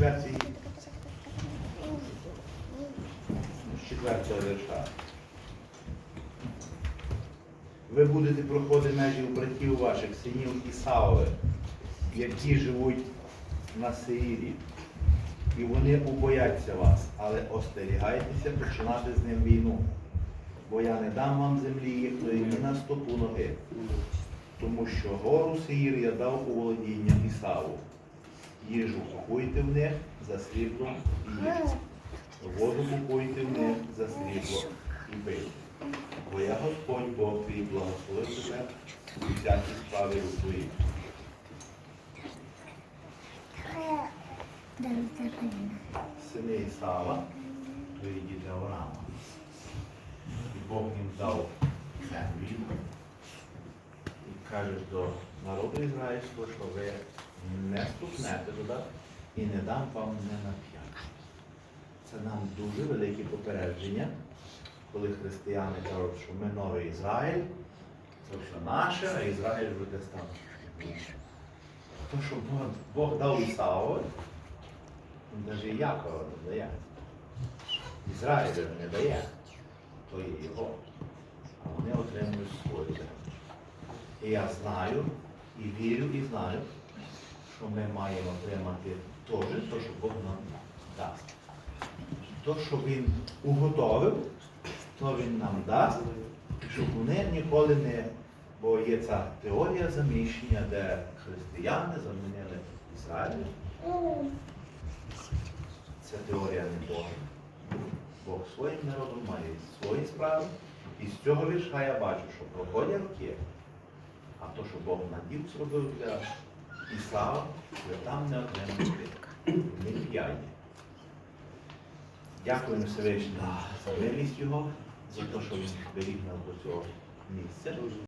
четвертий, з четвертого вірша. Ви будете проходити межі у братів ваших, синів Ісаових, які живуть на Сеїрі. І вони убояться вас, але остерігайтеся починати з ним війну. Бо я не дам вам землі їхньої ні на стопу ноги. Тому що гору Сеїр я дав у володіння Ісаву. Їжу купуйте в них за срібло і їжу. Воду купуйте в них за срібло і пийте. Бо я Господь Бог твій благословив тебе у всякій справі у твоїй. Сини Ісава, твої діти Авраама. І Бог їм дав. І каже до народу ізраїльського, що ви не ступнете туди і не дам вам не на. Це нам дуже велике попередження, коли християни кажуть, що ми новий Ізраїль, це все наше, а Ізраїль вже десь там. То, що Бог, Бог дав Ісаву, навіть Якова не дає. Ізраїлю не дає, то є його. А вони отримують. І я знаю, і вірю, і знаю, що ми маємо отримати теж те, що Бог нам дасть. То, що Він уготовив, то Він нам дасть, щоб вони ніколи не. Бо є ця теорія заміщення, де християни замінили Ізраїль. Це теорія не Бога. Бог своїм народом має свої справи. І з цього вірша я бачу, що проходять а то, що Бог наділ зробив для Ісава, ви там не отримаєте не п'яні. Дякуємо Всевишньому за милість Його, за те, що він зберіг нас до цього місця.